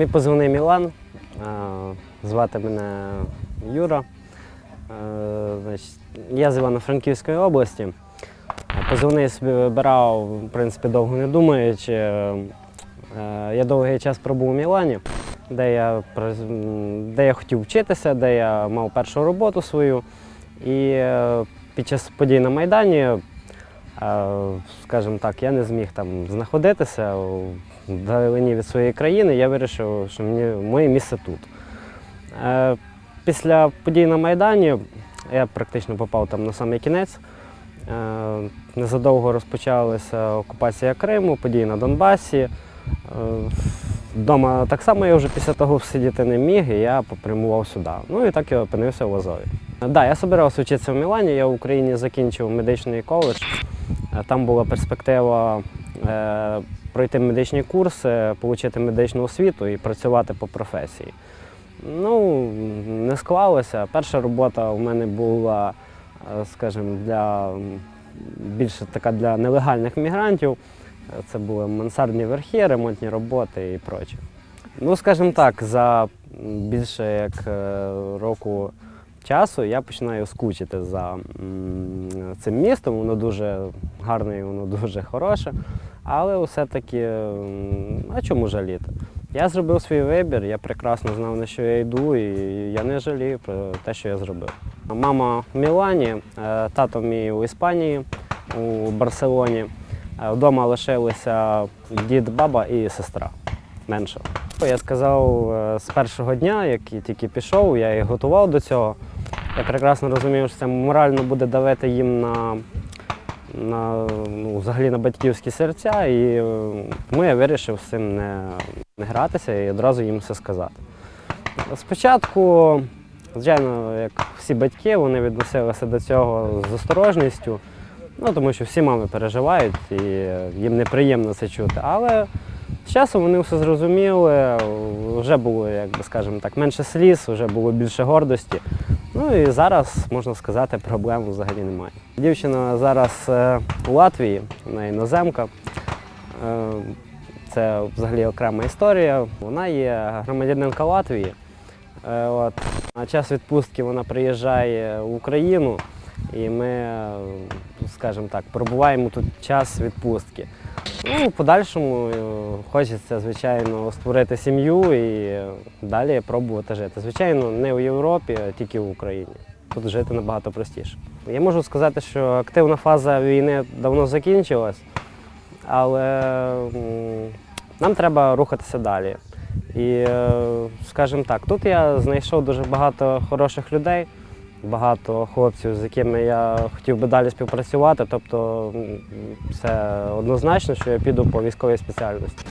Мій позивний Мілан. Е, Звати мене Юра. Е, Я з Івано-Франківської області. Позивний собі вибирав, в принципі, довго не думаючи. Е, Я довгий час пробув у Мілані, де я, де я хотів вчитися, де я мав першу роботу свою. І під час подій на Майдані, скажімо так, я не зміг там знаходитися вдалині від своєї країни. Я вирішив, що мені моє місце тут. Е, Після подій на Майдані я практично попав там на самий кінець. Е, Незадовго розпочалася окупація Криму, події на Донбасі. Е, Вдома так само я вже після того сидіти не міг, і я попрямував сюди. Ну і так я опинився в Азові. Так, да, я збирався вчитися в Мілані, я в Україні закінчив медичний коледж. Е, Там була перспектива е, пройти медичні курси, отримати медичну освіту і працювати по професії. Ну, не склалося. Перша робота у мене була, е, скажімо, для більше така для нелегальних мігрантів. Це були мансардні верхи, ремонтні роботи і проче. Ну, скажімо так, за більше як року часу я починаю скучити за цим містом. Воно дуже гарне, воно дуже хороше. Але все-таки, м, а чому жаліти? Я зробив свій вибір, я прекрасно знав, на що я йду, і я не жалію про те, що я зробив. Мама в Мілані, е, тато мій у Іспанії, у Барселоні. Е, Вдома лишилися дід, баба і сестра менша. Я сказав е, з першого дня, як тільки пішов, я їх готував до цього. Я прекрасно розумів, що це морально буде давити їм на, на ну, взагалі на батьківські серця. І е, тому я вирішив з цим не, не гратися і одразу їм все сказати. Спочатку, звичайно, як всі батьки, вони відносилися до цього з осторожністю, ну, тому що всі мами переживають і їм неприємно це чути. Але з часом вони все зрозуміли, вже було, як би скажемо так, менше сліз, вже було більше гордості. Ну і зараз, можна сказати, проблем взагалі немає. Дівчина зараз е, у Латвії, вона іноземка. Е, Це взагалі окрема історія. Вона є громадянинка Латвії. Е, От. На час відпустки вона приїжджає в Україну, і ми, скажімо так, пробуваємо тут час відпустки. Ну, в подальшому е, хочеться, звичайно, створити сім'ю і далі пробувати жити. Звичайно, не у Європі, а тільки в Україні. Тут жити набагато простіше. Я можу сказати, що активна фаза війни давно закінчилась, але нам треба рухатися далі. І, е, скажімо так, тут я знайшов дуже багато хороших людей, багато хлопців, з якими я хотів би далі співпрацювати. Тобто це однозначно, що я піду по військовій спеціальності.